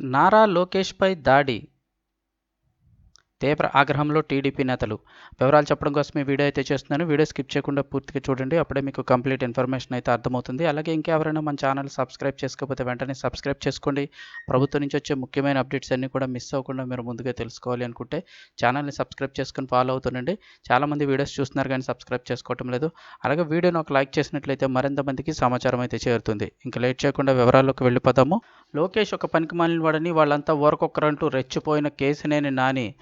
నారా లోకేష్పై దాడి. తీవ్ర ఆగ్రహంలో టీడీపీ నేతలు. వివరాలు చెప్పడం కోసం ఈ వీడియో అయితే చేస్తున్నాను. వీడియో స్కిప్ చేయకుండా పూర్తిగా చూడండి. అప్పుడే మీకు కంప్లీట్ ఇన్ఫర్మేషన్ అయితే అర్థమవుతుంది. అలాగే ఇంకెవరైనా మన ఛానల్ సబ్స్క్రైబ్ చేసుకోకపోతే వెంటనే సబ్స్క్రైబ్ చేసుకోండి. ప్రభుత్వం నుంచి వచ్చే ముఖ్యమైన అప్డేట్స్ అన్నీ కూడా మిస్ అవ్వకుండా మీరు ముందుగా తెలుసుకోవాలి అనుకుంటే ఛానల్ని సబ్స్క్రైబ్ చేసుకుని ఫాలో అవుతుండండి. చాలామంది వీడియోస్ చూస్తున్నారు కానీ సబ్స్క్రైబ్ చేసుకోవటం లేదు. అలాగే వీడియోని ఒక లైక్ చేసినట్లయితే మరింత మందికి సమాచారం అయితే చేరుతుంది. ఇంకా లేట్ చేయకుండా వివరాల్లోకి వెళ్ళిపోదాము. లోకేష్ ఒక పనికి మాలిన వాడని వాళ్ళంతా ఊరకొక్కరంటూ రెచ్చిపోయిన కేసినేని నాని.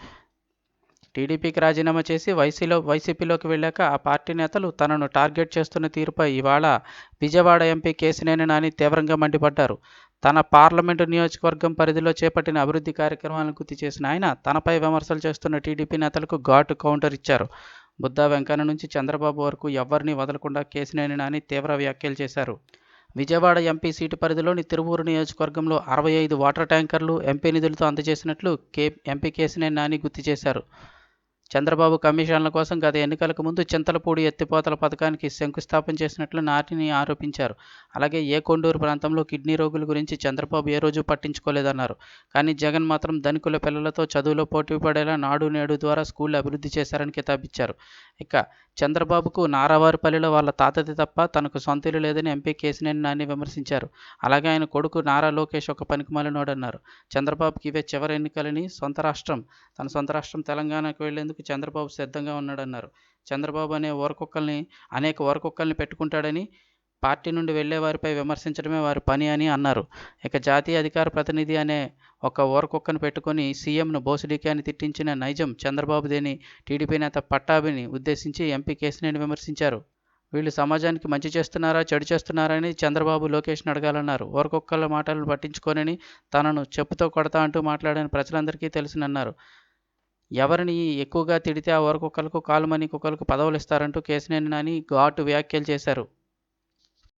టీడీపీకి రాజీనామా చేసి వైసీలో వైసీపీలోకి వెళ్ళాక ఆ పార్టీ నేతలు తనను టార్గెట్ చేస్తున్న తీరుపై ఇవాళ విజయవాడ ఎంపీ కేసినేని నాని తీవ్రంగా మండిపడ్డారు. తన పార్లమెంటు నియోజకవర్గం పరిధిలో చేపట్టిన అభివృద్ధి కార్యక్రమాలను గుర్తు చేసిన ఆయన తనపై విమర్శలు చేస్తున్న టీడీపీ నేతలకు ఘాటు కౌంటర్ ఇచ్చారు. బుద్ధా వెంకన్న నుంచి చంద్రబాబు వరకు ఎవరిని వదలకుండా కేసినేని నాని తీవ్ర వ్యాఖ్యలు చేశారు. విజయవాడ ఎంపీ సీటు పరిధిలోని తిరువూరు నియోజకవర్గంలో అరవై ఐదు వాటర్ ట్యాంకర్లు ఎంపీ నిధులతో అందజేసినట్లు కే ఎంపీ కేసినేని నాని గుర్తు చేశారు. చంద్రబాబు కమిషన్ల కోసం గత ఎన్నికలకు ముందు చింతలపూడి ఎత్తిపోతల పథకానికి శంకుస్థాపన చేసినట్లు నాటిని ఆరోపించారు. అలాగే ఏ కొండూరు ప్రాంతంలో కిడ్నీ రోగుల గురించి చంద్రబాబు ఏ రోజు పట్టించుకోలేదన్నారు. కానీ జగన్ మాత్రం ధనికుల పిల్లలతో చదువులో పోటీ పడేలా నాడు నేడు ద్వారా స్కూళ్ళు అభివృద్ధి చేశారని కితాబిచ్చారు. ఇక చంద్రబాబుకు నారావారిపల్లిలో వాళ్ళ తాతది తప్ప తనకు సొంత లేదని ఎంపీ కేసినేని నాని విమర్శించారు. అలాగే ఆయన కొడుకు నారా లోకేష్ ఒక పనికిమాలినోడన్నారు. చంద్రబాబుకి ఇవే చివరి ఎన్నికలని సొంత రాష్ట్రం తన సొంత రాష్ట్రం తెలంగాణకు వెళ్ళేందుకు చంద్రబాబు సిద్ధంగా ఉన్నాడన్నారు. చంద్రబాబు అనే ఓరకుక్కల్ని అనేక ఊరకుక్కల్ని పెట్టుకుంటాడని పార్టీ నుండి వెళ్ళే వారిపై విమర్శించడమే వారి పని అని అన్నారు. ఇక జాతీయ అధికార ప్రతినిధి అనే ఒక ఊరకుక్కను పెట్టుకొని సీఎంను బోసిడీకి అని తిట్టించిన నైజం చంద్రబాబుదేని టీడీపీ నేత పట్టాభిని ఉద్దేశించి ఎంపీ కేసినేని విమర్శించారు. వీళ్ళు సమాజానికి మంచి చేస్తున్నారా చెడు చేస్తున్నారా అని చంద్రబాబు లోకేష్ని అడగాలన్నారు. ఓరకొక్కల మాటలను పట్టించుకోనని తనను చెప్పుతో కొడతా అంటూ మాట్లాడిన ప్రజలందరికీ తెలుసునన్నారు. ఎవరిని ఎక్కువగా తిడితే ఆ ఓరకొక్కలకు కాలుమని కుక్కలకు పదవులు ఇస్తారంటూ కేసినేని నాని ఘాటు వ్యాఖ్యలు చేశారు.